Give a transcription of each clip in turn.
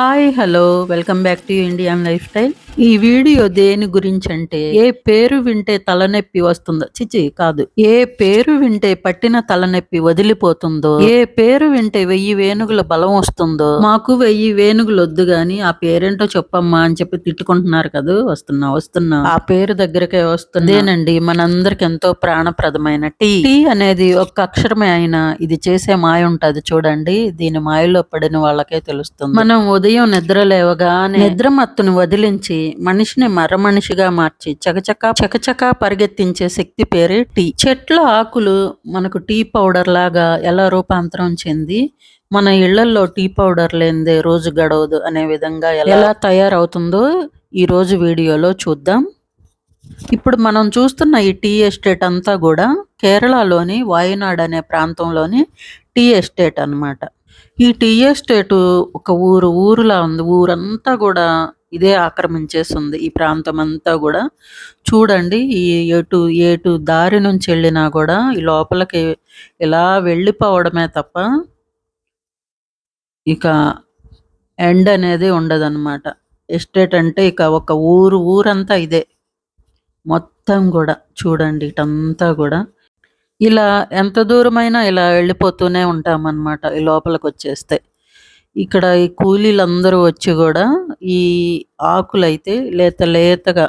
Hi, hello, welcome back to Indian Lifestyle. ఈ video దేని గురించి అంటే ఏ పేరు వింటే తలనొప్పి వస్తుందో చిచి కాదు ఏ పేరు వింటే పట్టిన తలనొప్పి వదిలిపోతుందో ఏ పేరు వింటే వెయ్యి వేణుగుల బలం వస్తుందో మాకు వెయ్యి వేణుగులు వద్దు గాని ఆ పేరేంటో చెప్పమ్మా అని చెప్పి తిట్టుకుంటున్నారు కదా వస్తున్నా వస్తున్నా ఆ పేరు దగ్గరకే వస్తుందేనండి మనందరికి ఎంతో ప్రాణప్రదమైన టీ టీ అనేది ఒక్క అక్షరమే అయినా ఇది చేసే మాయ ఉంటది చూడండి దీని మాయలో పడిన వాళ్ళకే తెలుస్తుంది మనం ఉదయం నిద్ర లేవగా నిద్ర మత్తుని వదిలించి మనిషిని మర మనిషిగా మార్చి చకచకా చకచకా పరిగెత్తించే శక్తి పేరే టీ చెట్ల ఆకులు మనకు టీ పౌడర్ లాగా ఎలా రూపాంతరం చెంది మన ఇళ్లలో టీ పౌడర్ లేనిదే రోజు గడవదు అనే విధంగా ఎలా తయారవుతుందో రోజు వీడియోలో చూద్దాం ఇప్పుడు మనం చూస్తున్న ఈ టీ ఎస్టేట్ అంతా కూడా కేరళలోని వాయునాడ్ అనే ప్రాంతంలోని టీ ఎస్టేట్ అనమాట ఈ టీ ఎస్టేట్ ఒక ఊరు ఊరులా ఉంది ఊరంతా కూడా ఇదే ఆక్రమించేస్తుంది ఈ ప్రాంతం అంతా కూడా చూడండి ఈ ఎటు ఏటు దారి నుంచి వెళ్ళినా కూడా ఈ లోపలికి ఇలా వెళ్ళిపోవడమే తప్ప ఇక ఎండ్ అనేది ఉండదన్నమాట ఎస్టేట్ అంటే ఇక ఒక ఊరు ఊరంతా ఇదే మొత్తం కూడా చూడండి ఇటంతా కూడా ఇలా ఎంత దూరమైనా ఇలా వెళ్ళిపోతూనే ఉంటామన్నమాట ఈ లోపలికి వచ్చేస్తే ఇక్కడ ఈ కూలీలందరూ వచ్చి కూడా ఈ ఆకులైతే లేత లేతగా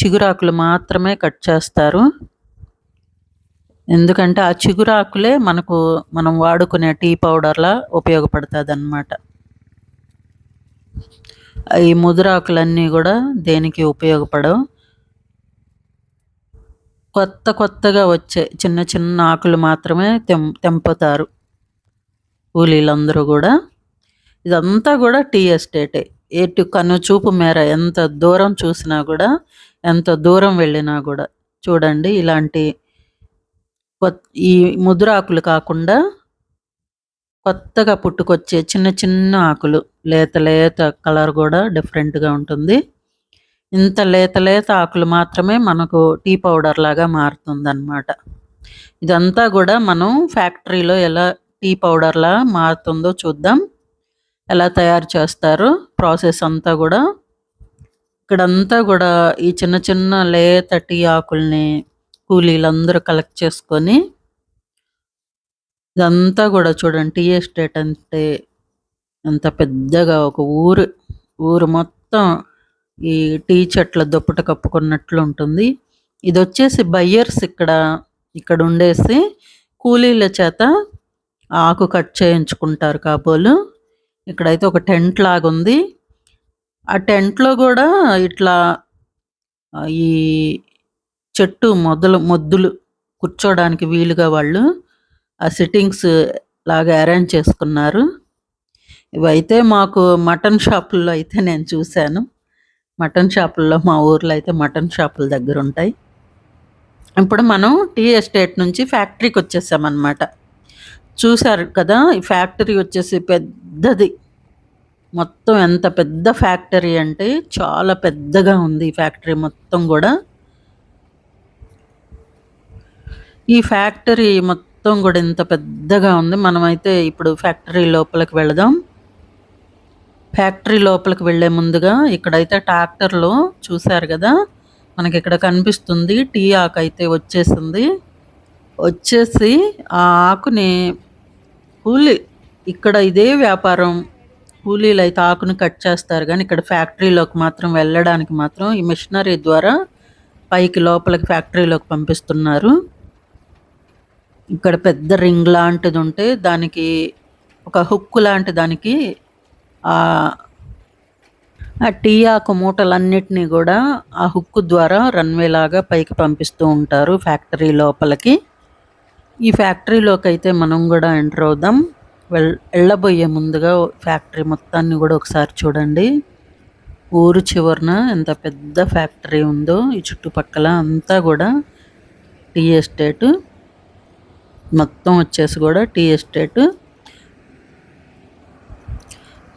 చిగురాకులు మాత్రమే కట్ చేస్తారు ఎందుకంటే ఆ చిగురాకులే మనకు మనం వాడుకునే టీ పౌడర్లా ఉపయోగపడుతుంది అన్నమాట ఈ ముదురాకులన్నీ కూడా దేనికి ఉపయోగపడవు కొత్త కొత్తగా వచ్చే చిన్న చిన్న ఆకులు మాత్రమే తెం తెంపుతారు కూలీలందరూ కూడా ఇదంతా కూడా టీ ఎస్టేటే ఎటు కను చూపు మేర ఎంత దూరం చూసినా కూడా ఎంత దూరం వెళ్ళినా కూడా చూడండి ఇలాంటి ఈ ముద్రాకులు ఆకులు కాకుండా కొత్తగా పుట్టుకొచ్చే చిన్న చిన్న ఆకులు లేత లేత కలర్ కూడా డిఫరెంట్గా ఉంటుంది ఇంత లేత లేత ఆకులు మాత్రమే మనకు టీ పౌడర్ లాగా మారుతుంది అనమాట ఇదంతా కూడా మనం ఫ్యాక్టరీలో ఎలా టీ పౌడర్లా మారుతుందో చూద్దాం ఎలా తయారు చేస్తారు ప్రాసెస్ అంతా కూడా ఇక్కడంతా కూడా ఈ చిన్న చిన్న లేత టీ ఆకుల్ని కూలీలందరూ కలెక్ట్ చేసుకొని ఇదంతా కూడా చూడండి టీ ఎస్టేట్ అంటే అంత పెద్దగా ఒక ఊరు ఊరు మొత్తం ఈ టీ చెట్ల దుప్పట కప్పుకున్నట్లు ఉంటుంది ఇది వచ్చేసి బయ్యర్స్ ఇక్కడ ఇక్కడ ఉండేసి కూలీల చేత ఆకు కట్ చేయించుకుంటారు కాబోలు ఇక్కడైతే ఒక టెంట్ లాగా ఉంది ఆ టెంట్లో కూడా ఇట్లా ఈ చెట్టు మొదలు మొద్దులు కూర్చోడానికి వీలుగా వాళ్ళు ఆ సిట్టింగ్స్ లాగా అరేంజ్ చేసుకున్నారు ఇవైతే మాకు మటన్ షాపుల్లో అయితే నేను చూశాను మటన్ షాపుల్లో మా ఊర్లో అయితే మటన్ షాపుల దగ్గర ఉంటాయి ఇప్పుడు మనం టీ ఎస్టేట్ నుంచి ఫ్యాక్టరీకి వచ్చేసామన్నమాట చూశారు కదా ఈ ఫ్యాక్టరీ వచ్చేసి పెద్దది మొత్తం ఎంత పెద్ద ఫ్యాక్టరీ అంటే చాలా పెద్దగా ఉంది ఈ ఫ్యాక్టరీ మొత్తం కూడా ఈ ఫ్యాక్టరీ మొత్తం కూడా ఇంత పెద్దగా ఉంది మనమైతే ఇప్పుడు ఫ్యాక్టరీ లోపలికి వెళదాం ఫ్యాక్టరీ లోపలికి వెళ్ళే ముందుగా ఇక్కడైతే ట్రాక్టర్లో చూశారు కదా మనకి ఇక్కడ కనిపిస్తుంది టీ ఆకు అయితే వచ్చేసింది వచ్చేసి ఆ ఆకుని కూలీ ఇక్కడ ఇదే వ్యాపారం కూలీలు అయితే ఆకును కట్ చేస్తారు కానీ ఇక్కడ ఫ్యాక్టరీలోకి మాత్రం వెళ్ళడానికి మాత్రం ఈ మిషనరీ ద్వారా పైకి లోపలికి ఫ్యాక్టరీలోకి పంపిస్తున్నారు ఇక్కడ పెద్ద రింగ్ లాంటిది ఉంటే దానికి ఒక హుక్కు లాంటి దానికి ఆ టీ ఆకు మూటలన్నిటినీ కూడా ఆ హుక్కు ద్వారా రన్వే లాగా పైకి పంపిస్తూ ఉంటారు ఫ్యాక్టరీ లోపలికి ఈ ఫ్యాక్టరీలోకి అయితే మనం కూడా ఎంటర్ అవుదాం వెల్ వెళ్ళబోయే ముందుగా ఫ్యాక్టరీ మొత్తాన్ని కూడా ఒకసారి చూడండి ఊరు చివరన ఎంత పెద్ద ఫ్యాక్టరీ ఉందో ఈ చుట్టుపక్కల అంతా కూడా టీ ఎస్టేట్ మొత్తం వచ్చేసి కూడా టీ ఎస్టేట్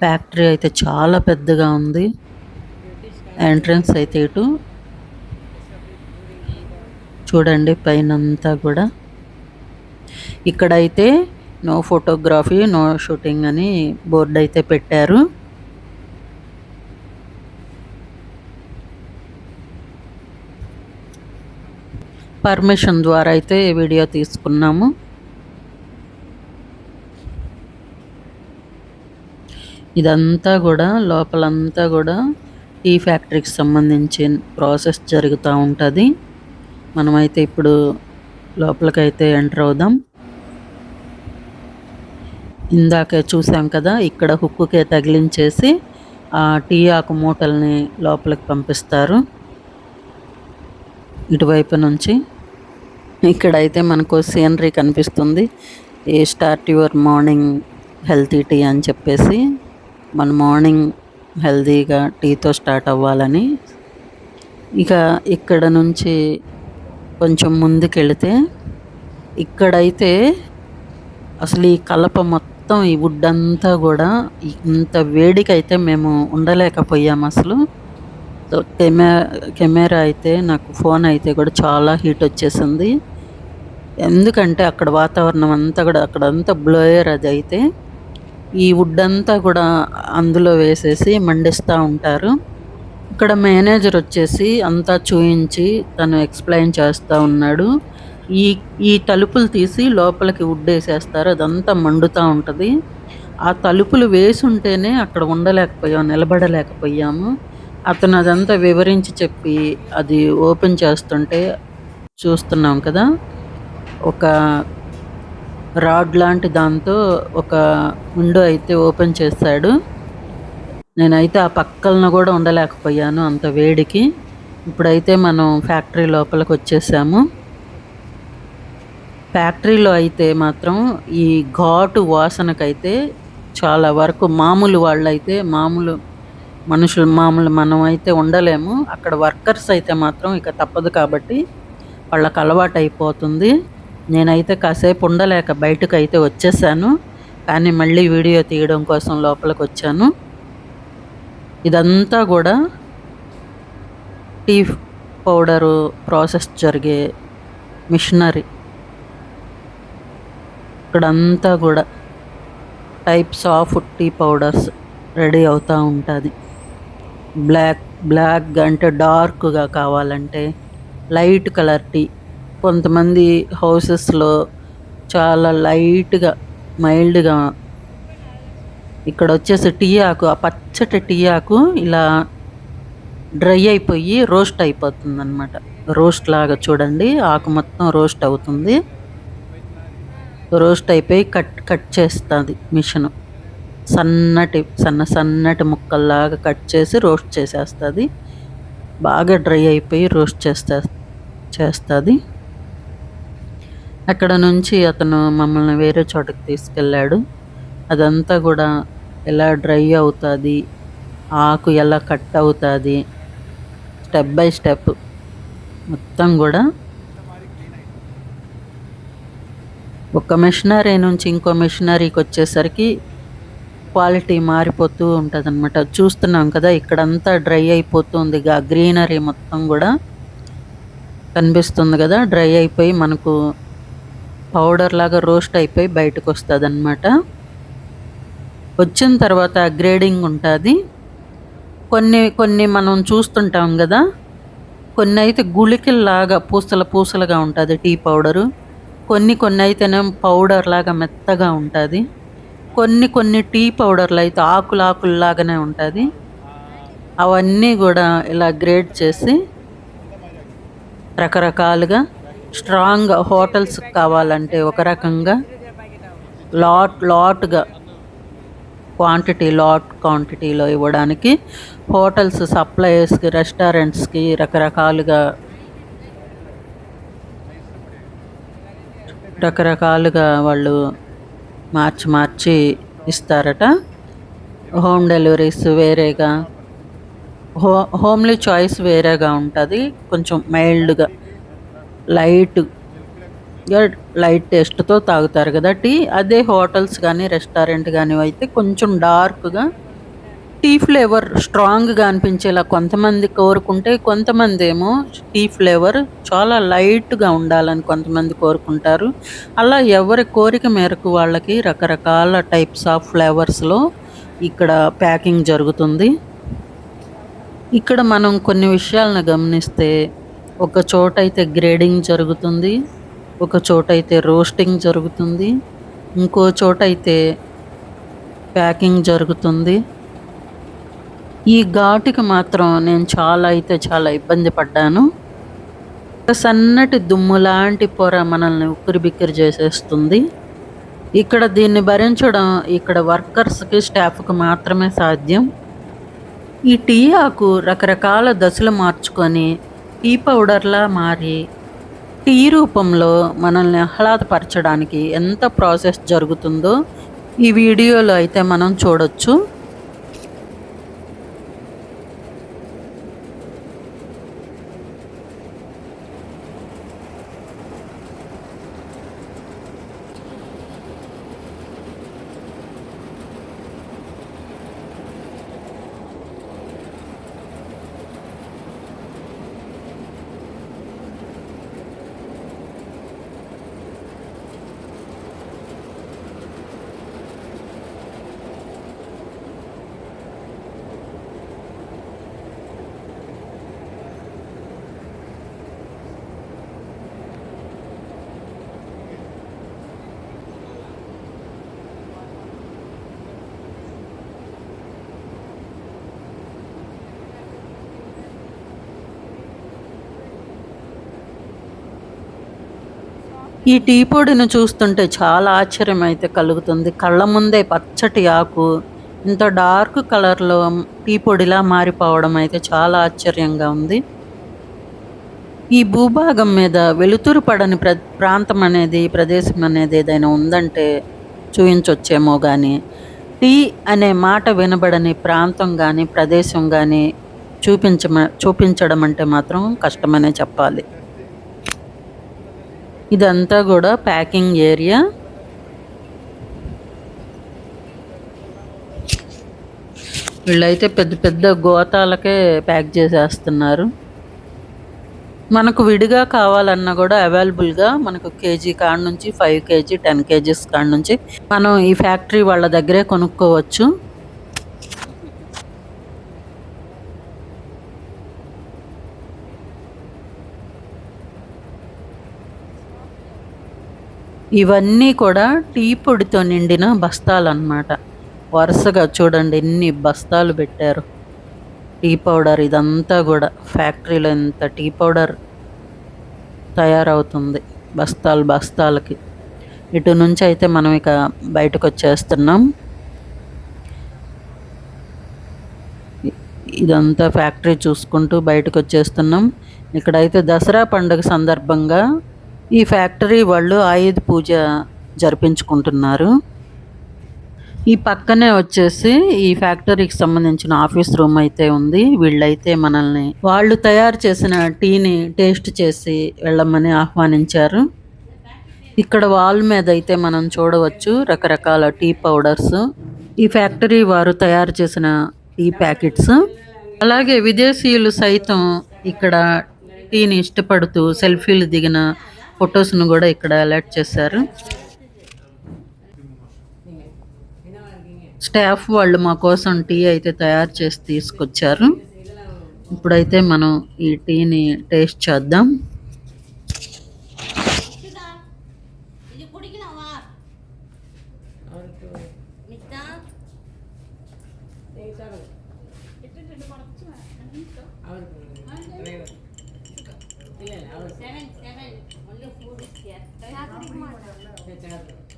ఫ్యాక్టరీ అయితే చాలా పెద్దగా ఉంది ఎంట్రన్స్ అయితే ఇటు చూడండి పైనంతా కూడా ఇక్కడైతే నో ఫోటోగ్రఫీ నో షూటింగ్ అని బోర్డు అయితే పెట్టారు పర్మిషన్ ద్వారా అయితే వీడియో తీసుకున్నాము ఇదంతా కూడా లోపలంతా కూడా టీ ఫ్యాక్టరీకి సంబంధించి ప్రాసెస్ జరుగుతూ ఉంటుంది మనమైతే ఇప్పుడు లోపలికైతే ఎంటర్ అవుదాం ఇందాకే చూసాం కదా ఇక్కడ హుక్కుకే తగిలించేసి ఆ టీ ఆకు మూటల్ని లోపలికి పంపిస్తారు ఇటువైపు నుంచి ఇక్కడైతే మనకు సీనరీ కనిపిస్తుంది a start your morning healthy tea అని చెప్పేసి మన మార్నింగ్ హెల్తీగా టీతో స్టార్ట్ అవ్వాలని ఇక ఇక్కడ నుంచి కొంచెం ముందుకెళితే ఇక్కడైతే అసలు ఈ కలప మొత్తం మొత్తం ఈ వుడ్ అంతా కూడా ఇంత వేడికైతే మేము ఉండలేకపోయాము అసలు కెమెరా కెమెరా అయితే నాకు ఫోన్ అయితే కూడా చాలా హీట్ వచ్చేసింది ఎందుకంటే అక్కడ వాతావరణం అంతా కూడా అక్కడ అంతా బ్లోయర్ అది అయితే ఈ వుడ్ అంతా కూడా అందులో వేసేసి మండిస్తూ ఉంటారు ఇక్కడ మేనేజర్ వచ్చేసి అంతా చూయించి తను ఎక్స్ప్లెయిన్ చేస్తూ ఉన్నాడు ఈ ఈ తలుపులు తీసి లోపలికి ఉడ్డేసేస్తారు అదంతా మండుతూ ఉంటుంది ఆ తలుపులు వేసి ఉంటేనే అక్కడ ఉండలేకపోయాం నిలబడలేకపోయాము అతను అదంతా వివరించి చెప్పి అది ఓపెన్ చేస్తుంటే చూస్తున్నాం కదా ఒక రాడ్ లాంటి దాంతో ఒక విండో అయితే ఓపెన్ చేశాడు నేనైతే ఆ పక్కలను కూడా ఉండలేకపోయాను అంత వేడికి ఇప్పుడైతే మనం ఫ్యాక్టరీ లోపలికి వచ్చేసాము ఫ్యాక్టరీలో అయితే మాత్రం ఈ ఘాటు వాసనకైతే చాలా వరకు మామూలు వాళ్ళైతే మామూలు మనుషులు మామూలు మనం అయితే ఉండలేము అక్కడ వర్కర్స్ అయితే మాత్రం ఇక తప్పదు కాబట్టి వాళ్ళకి అలవాటు అయిపోతుంది నేనైతే కాసేపు ఉండలేక బయటకు అయితే వచ్చేసాను కానీ మళ్ళీ వీడియో తీయడం కోసం లోపలికి వచ్చాను ఇదంతా కూడా టీ పౌడరు ప్రాసెస్ జరిగే మిషనరీ అక్కడంతా కూడా types of tea powders ready అవుతూ ఉంటుంది బ్లాక్ బ్లాక్ అంటే డార్క్గా కావాలంటే లైట్ కలర్ టీ కొంతమంది హౌసెస్లో చాలా లైట్గా మైల్డ్గా ఇక్కడ వచ్చేసి టీ ఆకు ఆ పచ్చటి టీ ఆకు ఇలా డ్రై అయిపోయి రోస్ట్ అయిపోతుంది అనమాట రోస్ట్ లాగా చూడండి ఆకు మొత్తం రోస్ట్ అవుతుంది రోస్ట్ అయిపోయి కట్ కట్ చేస్తుంది మిషన్ సన్నటి సన్న సన్నటి ముక్కల్లాగా కట్ చేసి రోస్ట్ చేసేస్తుంది బాగా డ్రై అయిపోయి రోస్ట్ చేస్తే చేస్తుంది అక్కడ నుంచి అతను మమ్మల్ని వేరే చోటకి తీసుకెళ్ళాడు అదంతా కూడా ఎలా డ్రై అవుతుంది ఆకు ఎలా కట్ అవుతుంది స్టెప్ బై స్టెప్ మొత్తం కూడా ఒక మిషనరీ నుంచి ఇంకో మిషనరీకి వచ్చేసరికి క్వాలిటీ మారిపోతూ ఉంటుంది అనమాట చూస్తున్నాం కదా ఇక్కడంతా డ్రై అయిపోతుంది ఇక గ్రీనరీ మొత్తం కూడా కనిపిస్తుంది కదా డ్రై అయిపోయి మనకు పౌడర్ లాగా రోస్ట్ అయిపోయి బయటకు వస్తుంది అనమాట వచ్చిన తర్వాత గ్రేడింగ్ ఉంటుంది కొన్ని కొన్ని మనం చూస్తుంటాం కదా కొన్ని అయితే గుళికల్లాగా పూసల పూసలుగా ఉంటుంది టీ పౌడరు కొన్ని కొన్ని అయితేనే పౌడర్ లాగా మెత్తగా ఉంటుంది కొన్ని కొన్ని టీ పౌడర్లు అయితే ఆకులు ఆకుల్లాగానే ఉంటుంది అవన్నీ కూడా ఇలా గ్రేడ్ చేసి రకరకాలుగా స్ట్రాంగ్ హోటల్స్ కావాలంటే ఒక రకంగా లాట్ లాట్గా క్వాంటిటీ లాట్ క్వాంటిటీలో ఇవ్వడానికి హోటల్స్ సప్లయర్స్కి రెస్టారెంట్స్కి రకరకాలుగా రకరకాలుగా వాళ్ళు మార్చి మార్చి ఇస్తారట హోమ్ డెలివరీస్ వేరేగా హో హోమ్లీ చాయిస్ వేరేగా ఉంటుంది కొంచెం మైల్డ్గా లైట్ లైట్ టేస్ట్తో తాగుతారు కదా టీ అదే హోటల్స్ కానీ రెస్టారెంట్ కానీ అయితే కొంచెం డార్క్గా టీ ఫ్లేవర్ స్ట్రాంగ్గా అనిపించేలా కొంతమంది కోరుకుంటే కొంతమంది ఏమో టీ ఫ్లేవర్ చాలా లైట్గా ఉండాలని కొంతమంది కోరుకుంటారు అలా ఎవరి కోరిక మేరకు వాళ్ళకి రకరకాల టైప్స్ ఆఫ్ ఫ్లేవర్స్లో ఇక్కడ ప్యాకింగ్ జరుగుతుంది ఇక్కడ మనం కొన్ని విషయాలను గమనిస్తే ఒక చోట అయితే గ్రేడింగ్ జరుగుతుంది ఒక చోట అయితే రోస్టింగ్ జరుగుతుంది ఇంకో చోట అయితే ప్యాకింగ్ జరుగుతుంది ఈ ఘాటుకి మాత్రం నేను చాలా అయితే చాలా ఇబ్బంది పడ్డాను సన్నటి దుమ్ము లాంటి పొర మనల్ని బిక్కిరి చేసేస్తుంది ఇక్కడ దీన్ని భరించడం ఇక్కడ వర్కర్స్కి స్టాఫ్కి మాత్రమే సాధ్యం ఈ టీ ఆకు రకరకాల దశలు మార్చుకొని టీ పౌడర్లా మారి టీ రూపంలో మనల్ని ఆహ్లాదపరచడానికి ఎంత ప్రాసెస్ జరుగుతుందో ఈ వీడియోలో అయితే మనం చూడొచ్చు ఈ టీ పొడిని చూస్తుంటే చాలా ఆశ్చర్యం అయితే కలుగుతుంది కళ్ళ ముందే పచ్చటి ఆకు ఇంత డార్క్ కలర్లో టీ పొడిలా మారిపోవడం అయితే చాలా ఆశ్చర్యంగా ఉంది ఈ భూభాగం మీద వెలుతురు పడని ప్ర ప్రాంతం అనేది ప్రదేశం అనేది ఏదైనా ఉందంటే చూయించొచ్చేమో కానీ టీ అనే మాట వినబడని ప్రాంతం కానీ ప్రదేశం కానీ చూపించ చూపించడం అంటే మాత్రం కష్టమనే చెప్పాలి ఇదంతా కూడా ప్యాకింగ్ ఏరియా వీళ్ళైతే పెద్ద పెద్ద గోతాలకే ప్యాక్ చేసేస్తున్నారు మనకు విడిగా కావాలన్నా కూడా అవైలబుల్గా మనకు కేజీ కాడ నుంచి ఫైవ్ కేజీ టెన్ కేజీస్ కాడ నుంచి మనం ఈ ఫ్యాక్టరీ వాళ్ళ దగ్గరే కొనుక్కోవచ్చు ఇవన్నీ కూడా టీ పొడితో నిండిన బస్తాలు అన్నమాట వరుసగా చూడండి ఎన్ని బస్తాలు పెట్టారు టీ పౌడర్ ఇదంతా కూడా ఫ్యాక్టరీలో ఇంత టీ పౌడర్ తయారవుతుంది బస్తాలు బస్తాలకి ఇటు నుంచి అయితే మనం ఇక బయటకు వచ్చేస్తున్నాం ఇదంతా ఫ్యాక్టరీ చూసుకుంటూ బయటకు వచ్చేస్తున్నాం ఇక్కడైతే దసరా పండుగ సందర్భంగా ఈ ఫ్యాక్టరీ వాళ్ళు ఆయుధ పూజ జరిపించుకుంటున్నారు ఈ పక్కనే వచ్చేసి ఈ ఫ్యాక్టరీకి సంబంధించిన ఆఫీస్ రూమ్ అయితే ఉంది వీళ్ళైతే మనల్ని వాళ్ళు తయారు చేసిన టీని టేస్ట్ చేసి వెళ్ళమని ఆహ్వానించారు ఇక్కడ వాల్ మీద అయితే మనం చూడవచ్చు రకరకాల టీ పౌడర్స్ ఈ ఫ్యాక్టరీ వారు తయారు చేసిన టీ ప్యాకెట్స్ అలాగే విదేశీయులు సైతం ఇక్కడ టీని ఇష్టపడుతూ సెల్ఫీలు దిగిన ఫొటోస్ను కూడా ఇక్కడ అలాట్ చేశారు స్టాఫ్ వాళ్ళు మా కోసం టీ అయితే తయారు చేసి తీసుకొచ్చారు ఇప్పుడైతే మనం ఈ టీని టేస్ట్ చేద్దాం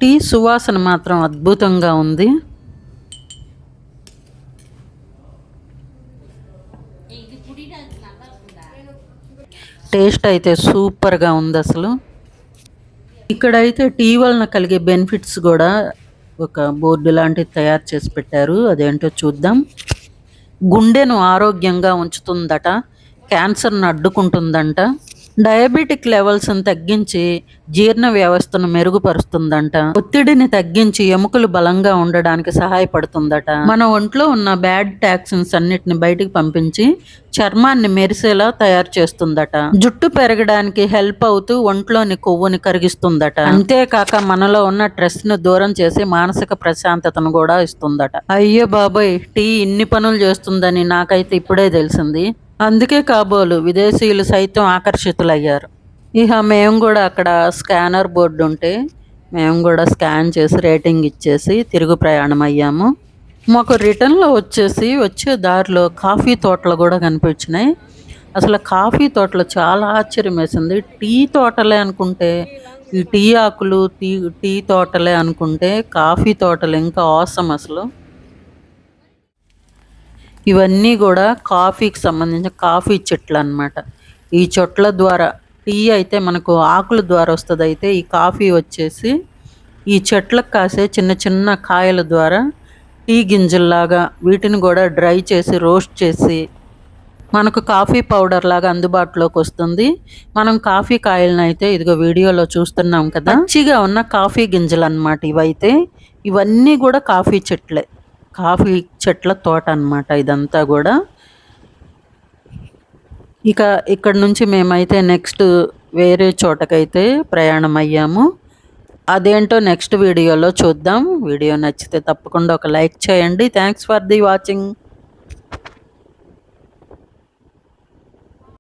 టీ సువాసన మాత్రం అద్భుతంగా ఉంది టేస్ట్ అయితే సూపర్గా ఉంది అసలు ఇక్కడైతే టీ వలన కలిగే బెనిఫిట్స్ కూడా ఒక బోర్డు లాంటిది తయారు చేసి పెట్టారు అదేంటో చూద్దాం గుండెను ఆరోగ్యంగా ఉంచుతుందట క్యాన్సర్ను అడ్డుకుంటుందంట డయాబెటిక్ లెవెల్స్ను తగ్గించి జీర్ణ వ్యవస్థను మెరుగుపరుస్తుందంట ఒత్తిడిని తగ్గించి ఎముకలు బలంగా ఉండడానికి సహాయపడుతుందట మన ఒంట్లో ఉన్న బ్యాడ్ టాక్సిన్స్ అన్నిటిని బయటికి పంపించి చర్మాన్ని మెరిసేలా తయారు చేస్తుందట జుట్టు పెరగడానికి హెల్ప్ అవుతూ ఒంట్లోని కొవ్వుని కరిగిస్తుందట అంతేకాక మనలో ఉన్న స్ట్రెస్ ను దూరం చేసి మానసిక ప్రశాంతతను కూడా ఇస్తుందట అయ్యో బాబోయ్ టీ ఇన్ని పనులు చేస్తుందని నాకైతే ఇప్పుడే తెలిసింది అందుకే కాబోలు విదేశీయులు సైతం ఆకర్షితులయ్యారు ఇక మేము కూడా అక్కడ స్కానర్ బోర్డు ఉంటే మేము కూడా స్కాన్ చేసి రేటింగ్ ఇచ్చేసి తిరుగు ప్రయాణం అయ్యాము మాకు రిటర్న్లో వచ్చేసి వచ్చే దారిలో కాఫీ తోటలు కూడా కనిపించినాయి అసలు కాఫీ తోటలు చాలా ఆశ్చర్యం వేసింది టీ తోటలే అనుకుంటే ఈ టీ ఆకులు టీ టీ తోటలే అనుకుంటే కాఫీ తోటలు ఇంకా అవసరం అసలు ఇవన్నీ కూడా కాఫీకి సంబంధించిన కాఫీ చెట్లు అనమాట ఈ చెట్ల ద్వారా టీ అయితే మనకు ఆకుల ద్వారా వస్తుంది అయితే ఈ కాఫీ వచ్చేసి ఈ చెట్లకు కాసే చిన్న చిన్న కాయల ద్వారా టీ గింజల్లాగా వీటిని కూడా డ్రై చేసి రోస్ట్ చేసి మనకు కాఫీ పౌడర్ లాగా అందుబాటులోకి వస్తుంది మనం కాఫీ కాయలను అయితే ఇదిగో వీడియోలో చూస్తున్నాం కదా మంచిగా ఉన్న కాఫీ గింజలు అనమాట ఇవైతే ఇవన్నీ కూడా కాఫీ చెట్లే కాఫీ చెట్ల తోట అనమాట ఇదంతా కూడా ఇక ఇక్కడ నుంచి మేమైతే నెక్స్ట్ వేరే చోటకైతే ప్రయాణం అయ్యాము అదేంటో నెక్స్ట్ వీడియోలో చూద్దాం వీడియో నచ్చితే తప్పకుండా ఒక లైక్ చేయండి థ్యాంక్స్ ఫర్ ది వాచింగ్